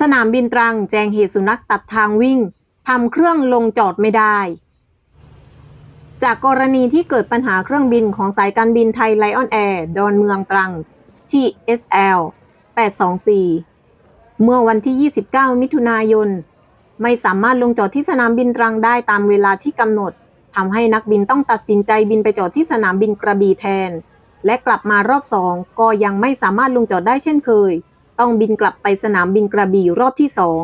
สนามบินตรังแจ้งเหตุสุนัขตัดทางวิ่งทำเครื่องลงจอดไม่ได้ จากกรณีที่เกิดปัญหาเครื่องบินของสายการบินไทยไลออนแอร์ดอนเมืองตรังที่ SL 824 เมื่อวันที่ 29 มิถุนายน ไม่สามารถลงจอดที่สนามบินตรังได้ตามเวลาที่กำหนดทำให้นักบินต้องตัดสินใจบินไปจอดที่สนามบินกระบี่แทน และกลับมารอบสองก็ยังไม่สามารถลงจอดได้เช่นเคย ต้องบินกลับไปสนามบินกระบี่รอบที่สอง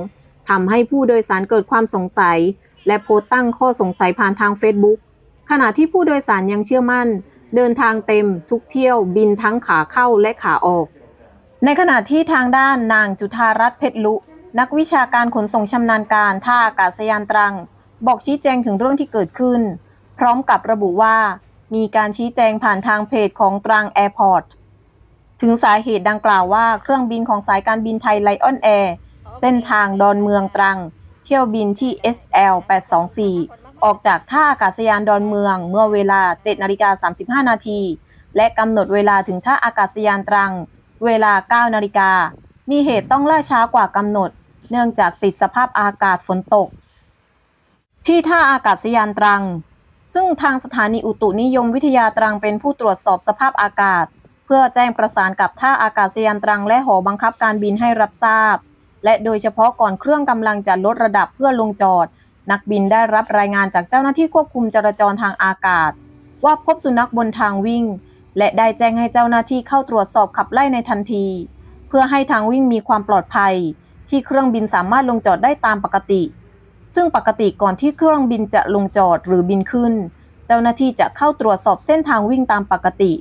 ทำให้ผู้โดยสารเกิดความสงสัย และโพสต์ตั้งข้อสงสัยผ่านทางเฟซบุ๊กขณะที่ผู้โดยสารยังเชื่อมั่น เดินทางเต็มทุกเที่ยวบินทั้งขาเข้าและขาออก ในขณะที่ทางด้านนางจุธารัตน์เพชรลุ นักวิชาการขนส่งชำนาญการท่าอากาศยานตรัง บอกชี้แจงถึงเรื่องที่เกิดขึ้น พร้อมกับระบุว่า มีการชี้แจงผ่านทางเพจของตรังแอร์พอร์ต ถึงสาเหตุดังกล่าวว่าเครื่องบินของสายการบินไทยไลออนแอร์เส้นทางดอนเมืองตรัง เที่ยวบินที่ SL 824 ออกจากท่าอากาศยานดอนเมืองเมื่อเวลา7นาฬิกา35 นาที และกำหนดเวลาถึงท่าอากาศยานตรัง เวลา 9 นาฬิกา มีเหตุต้องล่าช้ากว่ากำหนด เนื่องจากติดสภาพอากาศฝนตก ที่ท่าอากาศยานตรัง ซึ่งทางสถานีอุตุนิยมวิทยาตรังเป็นผู้ตรวจสอบสภาพอากาศ เพื่อแจ้งประสานกับท่าอากาศยานตรังและหอบังคับการบินให้รับทราบ และโดยเฉพาะก่อนเครื่องกำลังจะลดระดับเพื่อลงจอด นักบินได้รับรายงานจากเจ้าหน้าที่ควบคุมจราจรทางอากาศ ว่าพบสุนัขบนทางวิ่ง และได้แจ้งให้เจ้าหน้าที่เข้าตรวจสอบขับไล่ในทันที เพื่อให้ทางวิ่งมีความปลอดภัย ที่เครื่องบินสามารถลงจอดได้ตามปกติ ซึ่งปกติก่อนที่เครื่องบินจะลงจอดหรือบินขึ้น เจ้าหน้าที่จะเข้าตรวจสอบเส้นทางวิ่งตามปกติ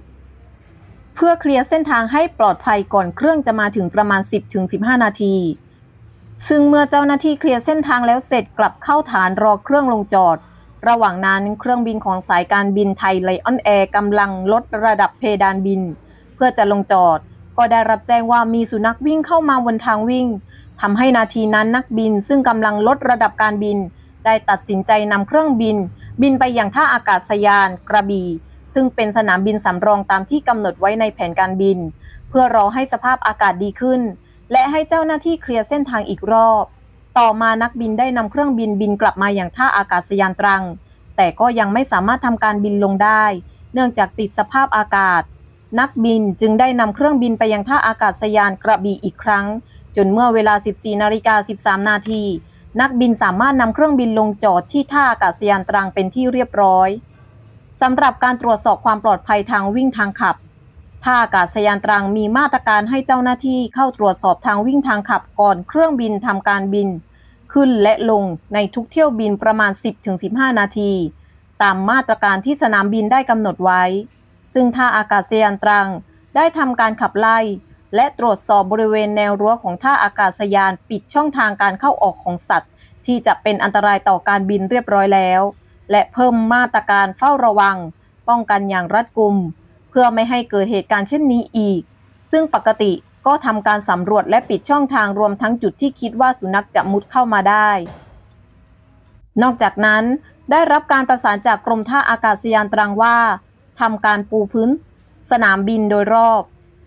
เพื่อเคลียร์เส้นทางให้ปลอดภัยก่อนเครื่องจะมาถึงประมาณ 10-15 นาที ซึ่งเมื่อเจ้าหน้าที่เคลียร์เส้นทางแล้วเสร็จกลับเข้าฐานรอเครื่องลงจอด ระหว่างนั้นเครื่องบินของสายการบินไทยไลออนแอร์กำลังลดระดับเพดานบิน เพื่อจะลงจอด ก็ได้รับแจ้งว่ามีสุนัขวิ่งเข้ามาบนทางวิ่งทำให้นาทีนั้นนักบินซึ่งกำลังลดระดับการบิน ได้ตัดสินใจนำเครื่องบิน บินไปยังท่าอากาศยานกระบี่ ซึ่งเป็นสนามบินสำรองตามที่กำหนดไว้ในแผนการบิน เพื่อรอให้สภาพอากาศดีขึ้น และให้เจ้าหน้าที่เคลียร์เส้นทางอีกรอบ ต่อมานักบินได้นำเครื่องบินบินกลับมาอย่างท่าอากาศยานตรัง แต่ก็ยังไม่สามารถทำการบินลงได้ เนื่องจากติดสภาพอากาศ นักบินจึงได้นำเครื่องบินไปยังท่าอากาศยานกระบี่อีกครั้ง จนเมื่อเวลา 14นาฬิกา13 นาทีนักบินสามารถนำเครื่องบินลงจอดที่ท่าอากาศยานตรังเป็นที่เรียบร้อย สำหรับการตรวจสอบความปลอดภัยทางวิ่งทางขับ ท่าอากาศยานตรังมีมาตรการให้เจ้าหน้าที่เข้าตรวจสอบทางวิ่งทางขับก่อนเครื่องบินทำการบิน ขึ้นและลงในทุกเที่ยวบินประมาณ 10-15 นาที ตามมาตรการที่สนามบินได้กำหนดไว้ ซึ่งท่าอากาศยานตรังได้ทำการขับไล่ และตรวจสอบบริเวณแนวรั้วของท่าอากาศยานปิดช่องทางการเข้าออกของสัตว์ ที่จะเป็นอันตรายต่อการบินเรียบร้อยแล้ว และเพิ่มมาตรการเฝ้าระวัง ป้องกันอย่างรัดกุม เพื่อไม่ให้เกิดเหตุการณ์เช่นนี้อีก ซึ่งปกติก็ทำการสำรวจและปิดช่องทางรวมทั้งจุดที่คิดว่าสุนัขจะมุดเข้ามาได้ นอกจากนั้นได้รับการประสานจากกรมท่าอากาศยานตรังว่าทำการปูพื้น สนามบินโดยรอบ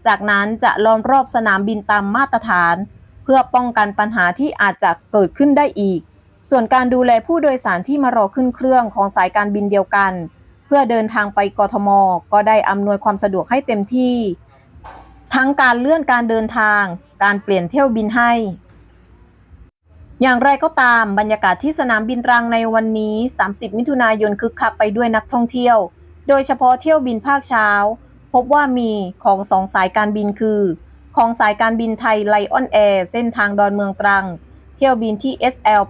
จากนั้นจะล้อมรอบสนามบินตามมาตรฐาน เพื่อป้องกันปัญหาที่อาจจะเกิดขึ้นได้อีก ส่วนการดูแลผู้โดยสารที่มารอขึ้นเครื่องของสายการบินเดียวกัน เพื่อเดินทางไปกทม ก็ได้อำนวยความสะดวกให้เต็มที่ ทั้งการเลื่อนการเดินทาง การเปลี่ยนเที่ยวบินให้ อย่างไรก็ตามบรรยากาศที่สนามบินตรังในวันนี้ 30 มิถุนายนคึกคักไปด้วยนักท่องเที่ยว โดยเฉพาะเที่ยวบินภาคเช้า พบว่ามีของสองสายการบินคือ ของสายการบินไทยไลออนแอร์เส้นทางดอนเมืองตรัง เที่ยวบินที่ SL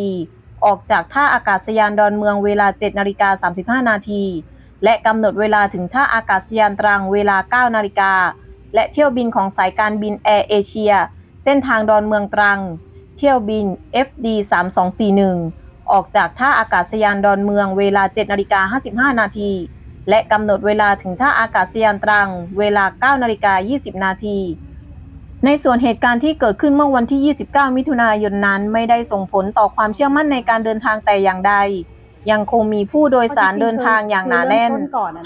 824ออกจากท่าอากาศยานดอนเมืองเวลา 7นาฬิกา35 นาทีและกำหนดเวลาถึงท่าอากาศยานตรังเวลา 9 นาฬิกา และเที่ยวบินของสายการบินแอร์เอเชีย เส้นทางดอนเมืองตรัง เที่ยวบิน FD 3241ออกจากท่าอากาศยานดอนเมืองเวลา 7นาฬิกา55 นาทีและกำหนดเวลาถึงท่าอากาศยานตรังเวลา 9 นาฬิกา 20 นาที ในส่วนเหตุการณ์ที่เกิดขึ้นเมื่อวันที่ 29 มิถุนายนนั้นไม่ได้ส่งผลต่อความเชื่อมั่นในการเดินทางแต่อย่างใด ยังคงมีผู้โดยสารเดินทางอย่างหนาแน่น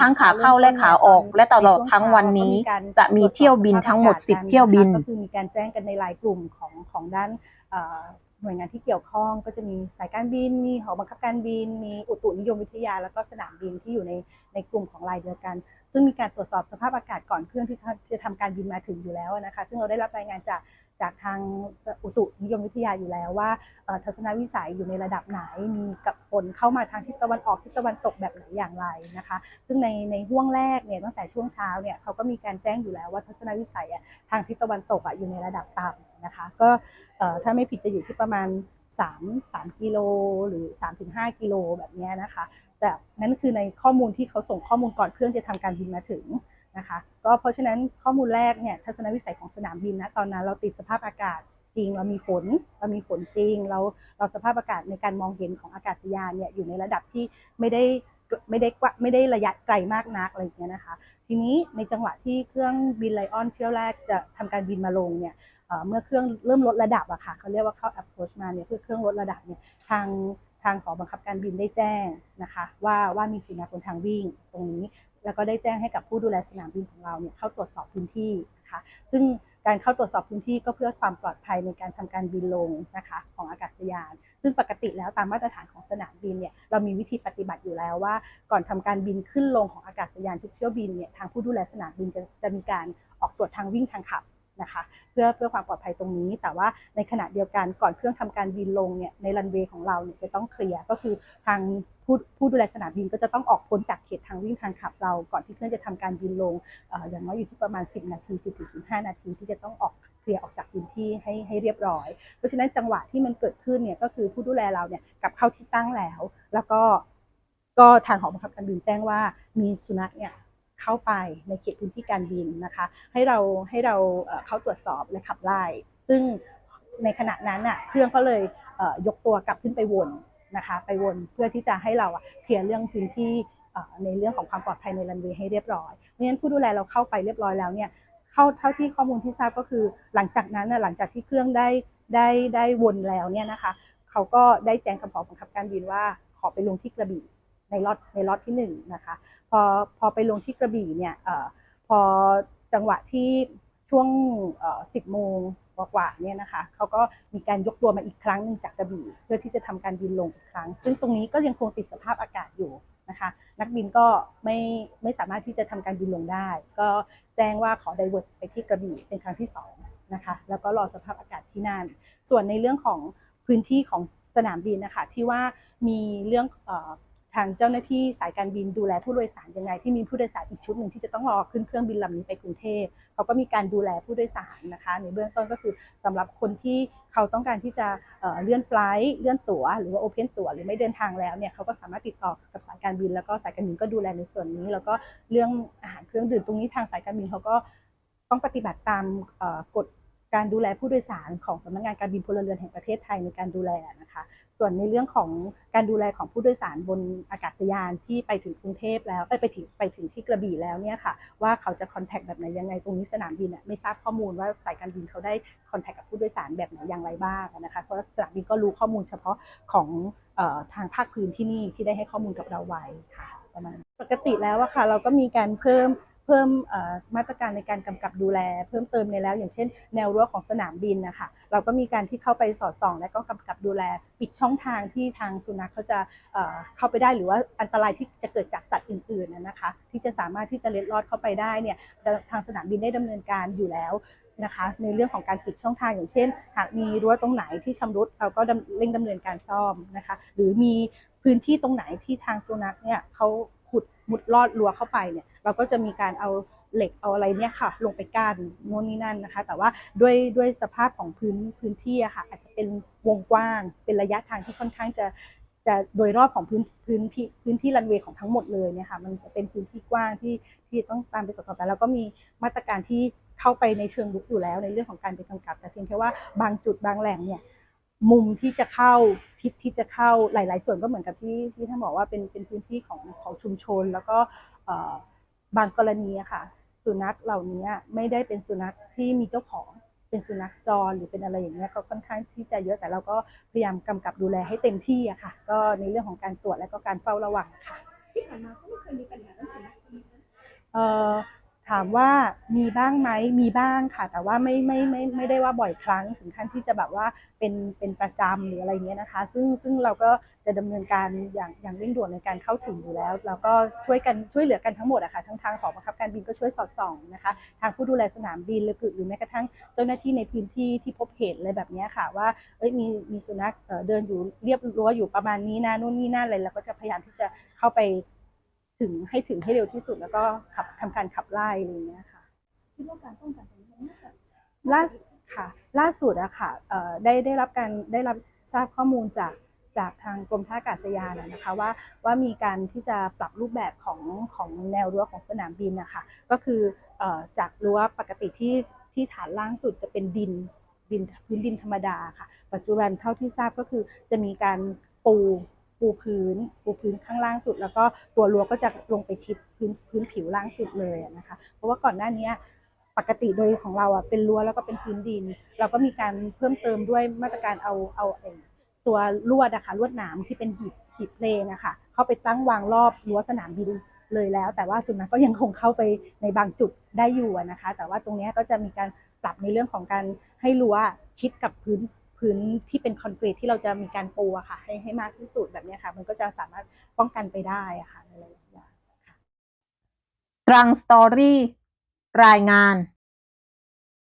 ทั้งขาเข้าและขาออก และตลอดทั้งวันนี้ จะมีเที่ยวบินทั้งหมด 10 เที่ยวบินก็คือมีการแจ้งกันในรายกลุ่มของของด้านเอ่อ หน่วยงานที่เกี่ยวข้องก็จะมีสายการบิน มีหอบังคับการบิน มีอุตุนิยมวิทยา แล้วก็สนามบินที่อยู่ในในกลุ่มของรายเดียวกัน ซึ่งมีการตรวจสอบสภาพอากาศก่อนเครื่องที่จะทำการบินมาถึงอยู่แล้วนะคะ ซึ่งเราได้รับรายงานจากจากทางอุตุนิยมวิทยาอยู่แล้วว่าทัศนวิสัยอยู่ในระดับไหน มีกับฝนเข้ามาทางทิศตะวันออกทิศตะวันตกแบบไหนอย่างไรนะคะ ซึ่งในในห่วงแรกเนี่ยตั้งแต่ช่วงเช้าเนี่ยเขาก็มีการแจ้งอยู่แล้วว่าทัศนวิสัยอะทางทิศตะวันตกอะอยู่ในระดับต่ำ นะคะ ก็ถ้าไม่ผิดจะอยู่ที่ประมาณ 3 3กิโลหรือ 3-5 กิโลแบบนี้นะคะ แต่นั่นคือในข้อมูลที่เขาส่งข้อมูลก่อนเครื่องจะทำการบินมาถึงนะคะก็เพราะฉะนั้นข้อมูลแรกเนี่ยทัศนวิสัยของสนามบินนะตอนนั้นเราติดสภาพอากาศจริง เรามีฝนเรามีฝนจริง เราเราสภาพอากาศในการมองเห็นของอากาศยานเนี่ยอยู่ในระดับที่ไม่ได้ ไม่ได้ไม่ได้ระยะไกลมากนักอะไรอย่างเงี้ยนะคะ ทีนี้ในจังหวะที่เครื่องบินไลออนเที่ยวแรกจะทำการบินมาลงเนี่ยเเมื่อเครื่องเริ่มลดระดับอะค่ะเขาเรียกว่าเข้า approach มาเนี่ยเพื่อเครื่องลดระดับเนี่ยทาง ทางหอบังคับการบินได้แจ้งนะคะว่าว่ามีสุนัขบนทางวิ่งตรงนี้ แล้วก็ได้แจ้งให้กับผู้ดูแลสนามบินของเราเนี่ยเข้าตรวจสอบพื้นที่นะคะซึ่งการเข้าตรวจสอบพื้นที่ก็เพื่อความปลอดภัยในการทำการบินลงนะคะของอากาศยาน ซึ่งปกติแล้วตามมาตรฐานของสนามบินเนี่ยเรามีวิธีปฏิบัติอยู่แล้วว่า ก่อนทำการบินขึ้นลงของอากาศยานทุกเที่ยวบินเนี่ยทางผู้ดูแลสนามบินจะจะมีการออกตรวจทางวิ่งทางขับ นะคะ เพื่อเพื่อความปลอดภัยตรงนี้ แต่ว่าในขณะเดียวกันก่อนเครื่องทำการบินลงเนี่ยในรันเวย์ของเราเนี่ยจะต้องเคลียร์ก็คือทางผู้ผู้ดูแลสนามบินก็จะต้องออกพ้นจากเขตทางวิ่งทางขับเรา ก่อนที่เครื่องจะทำการบินลงอออย่างน้อยอยู่ที่ประมาณ 10 นาที 10ถึง15 นาทีที่จะต้องออกเคลียร์ออกจากพื้นที่ให้ให้เรียบร้อย เพราะฉะนั้นจังหวะที่มันเกิดขึ้นเนี่ยก็คือผู้ดูแลเราเนี่ยกลับเข้าที่ตั้งแล้ว แล้วก็ก็ทางหอบังคับการบินแจ้งว่ามีสุนัขเนี่ย เข้าไปในเขตพื้นที่การบินนะคะ ให้เราให้เราเข้าตรวจสอบและขับไล่ ซึ่งในขณะนั้นน่ะเครื่องก็เลยเยกตัวกลับขึ้นไปวนนะคะไปวนเพื่อที่จะให้เราเคลียร์เรื่องพื้นที่ในเรื่องของความปลอดภัยในรันเวย์ให้เรียบร้อย เพราะฉะนั้นผู้ดูแลเราเข้าไปเรียบร้อยแล้วเนี่ยเข้าเท่าที่ข้อมูลที่ทราบก็คือ หลังจากนั้นน่ะหลังจากที่เครื่องได้ได้ได้วนแล้วเนี่ยนะคะ เขาก็ได้แจ้งกับหอบังคับการบินว่าขอไปลงที่กระบี่ ในล็อตในล็อตที่หนึ่งนะคะพอพอไปลงที่กระบี่เนี่ยอพอจังหวะที่ช่วงเอ่อ10โมงกว่าๆเนี่ยนะคะเขาก็มีการยกตัวมาอีกครั้งหนึ่งจากกระบี่ เพื่อที่จะทำการบินลงอีกครั้ง ซึ่งตรงนี้ก็ยังคงติดสภาพอากาศอยู่นะคะนักบินก็ไม่ไม่สามารถที่จะทำการบินลงได้ ก็แจ้งว่าขอไดเวิร์ตไปที่กระบี่เป็นครั้งที่สองนะคะแล้วก็รอสภาพอากาศที่นั่น ส่วนในเรื่องของพื้นที่ของสนามบินนะคะที่ว่ามีเรื่องอ ทางเจ้าหน้าที่สายการบินดูแลผู้โดยสารยังไง ที่มีผู้โดยสารอีกชุดหนึ่งที่จะต้องรอขึ้นเครื่องบินลำนี้ไปกรุงเทพเขาก็มีการดูแลผู้โดยสารนะคะ ในเบื้องต้นก็คือสำหรับคนที่เขาต้องการที่จะเเลื่อนไฟล์เลื่อนตั๋วหรือว่าโอเพนตั๋วหรือไม่เดินทางแล้วเนี่ยเขาก็สามารถติดต่อกับสายการบิน แล้วก็สายการบินก็ดูแลในส่วนนี้ แล้วก็เรื่องอาหารเครื่องดื่มตรงนี้ทางสายการบินเขาก็ต้องปฏิบัติตามกฎ การดูแลผู้โดยสารของสำนักงานการบินพลเรือนแห่งประเทศไทยในการดูแลนะคะ ส่วนในเรื่องของการดูแลของผู้โดยสารบนอากาศยานที่ไปถึงกรุงเทพแล้วไปถึงไปถึงที่กระบี่แล้วเนี่ยค่ะ ว่าเขาจะคอนแทคแบบไหนยังไงตรงนี้สนามบินอะไม่ทราบข้อมูลว่าสายการบินเขาได้คอนแทคกับผู้โดยสารแบบไหนอย่างไรบ้างนะคะเพราะสนามบินก็รู้ข้อมูลเฉพาะของออทางภาคพื้นที่นี่ที่ได้ให้ข้อมูลกับเราไว้ค่ะประมาณนั้นปกติแล้วอะค่ะเราก็มีการเพิ่มเพิ่มมาตรการในการกำกับดูแล เพิ่มเติมในแล้ว อย่างเช่น แนวรั้วของสนามบินนะคะเราก็มีการที่เข้าไปสอดส่อง และก็กำกับดูแลปิดช่องทางที่ทางสุนัขเขาจะเเข้าไปได้หรือว่าอันตรายที่จะเกิดจากสัตว์อื่นๆนะคะที่จะสามารถที่จะเล็ดลอดเข้าไปได้เนี่ยทางสนามบินได้ดำเนินการอยู่แล้วนะคะในเรื่องของการปิดช่องทางอย่างเช่น หากมีรั้วตรงไหนที่ชำรุดเราก็เร่งดำเนินการซ่อมนะคะหรือมีพื้นที่ตรงไหนที่ทางสุนัขเนี่ยเขา ขุดมุดลอดรั้วเข้าไปเนี่ยเราก็จะมีการเอาเหล็กเอาอะไรเนี่ยค่ะ ลงไปกั้นโน่นนี่นั่นนะคะ แต่ว่าด้วยด้วยสภาพของพื้นพื้นที่อะค่ะ อาจจะเป็นวงกว้างเป็นระยะทางที่ค่อนข้างจะจะโดยรอบของพื้นพื้นที่พื้นที่รันเวย์ของทั้งหมดเลยเนี่ยค่ะมันจะเป็นพื้นที่กว้างที่ที่ต้องตามไปตรวจสอบแต่แล้วก็มีมาตรการที่เข้าไปในเชิงลุกอยู่แล้วในเรื่องของการไปกำกับ แต่เพียงแค่ว่าบางจุดบางแหล่งเนี่ย มุมที่จะเข้าทิศที่จะเข้าหลาย ๆ ส่วนก็เหมือนกับที่ที่ท่านบอกว่าเป็นเป็นพื้นที่ของของชุมชน แล้วก็เอ่อบางกรณีอะค่ะ สุนัขเหล่านี้ไม่ได้เป็นสุนัขที่มีเจ้าของเเป็นสุนัขจรหรือเป็นอะไรอย่างเงี้ยก็ค่อนข้างที่จะเยอะแต่เราก็พยายามกำกับดูแลให้เต็มที่อะค่ะ ก็ในเรื่องของการตรวจและก็การเฝ้าระวังค่ะที่ผ่านมาก็ไม่เคยมีปัญหาเรื่องสุนัขใช่ไหมคะเอ่อ ถามว่ามีบ้างไหมมีบ้างค่ะ แต่ว่าไม่ไม่ไม่ไม่ได้ว่าบ่อยครั้งถึงขั้นที่จะแบบว่าเป็นเป็นประจำหรืออะไรเงี้ยนะคะ ซึ่งซึ่งเราก็จะดำเนินการอย่างอย่างเร่งด่วนในการเข้าถึงอยู่แล้ว แล้วก็ช่วยกันช่วยเหลือกันทั้งหมดอะค่ะทั้งทางของบังคับการบินก็ช่วยสอดส่องนะคะ ทางผู้ดูแลสนามบินหรือหรือแม้กระทั่งเจ้าหน้าที่ในพื้นที่ที่พบเห็นอะไรแบบเนี้ยค่ะว่าเอ้ยมีมีสุนัขเอ่อเดินอยู่เรียบรั้วอยู่ประมาณนี้นะนู่นนี่นั่นอะไรเราก็จะพยายามที่จะเข้าไป ถึงให้ถึงให้เร็วที่สุดแล้วก็ขับทำการขับไล่อะไรอย่างเงี้ยค่ะคิดว่าการป้องกันตรงนี้น่าจะล่าสค่ะ ล่าสุดอะค่ะเอ่อได้ได้รับการได้รับทราบข้อมูลจากจากทางกรมท่าอากาศยานอะนะคะว่าว่ามีการที่จะปรับรูปแบบของของแนวรั้วของสนามบินนะคะก็คือเอ่อจากรั้วปกติที่ที่ฐานล่างสุดจะเป็นดินดินพื้นดินธรรมดาค่ะ ปัจจุบันเท่าที่ทราบก็คือจะมีการปู ปูพื้น ปูพื้นข้างล่างสุด แล้วก็ตัวรั้วก็จะลงไปชิดพื้นพื้นผิวล่างสุดเลยนะคะ เพราะว่าก่อนหน้านี้ปกติโดยของเราอะเป็นรั้วแล้วก็เป็นพื้นดิน เราก็มีการเพิ่มเติมด้วยมาตรการเอาเอาไอ้ตัวลวดอะค่ะลวดหนามที่เป็นหีบหีบเพลงอะค่ะเข้าไปตั้งวางรอบรั้วสนามบินเลยแล้ว แต่ว่าสุนัขก็ยังคงเข้าไปในบางจุดได้อยู่นะคะ แต่ว่าตรงนี้ก็จะมีการปรับในเรื่องของการให้รั้วชิดกับพื้น พื้นที่เป็นคอนกรีตที่เราจะมีการปูอะค่ะ ให้ให้มากที่สุดแบบนี้ค่ะ มันก็จะสามารถป้องกันไปได้อะค่ะในหลายๆอย่างตรังสตอรี่รายงาน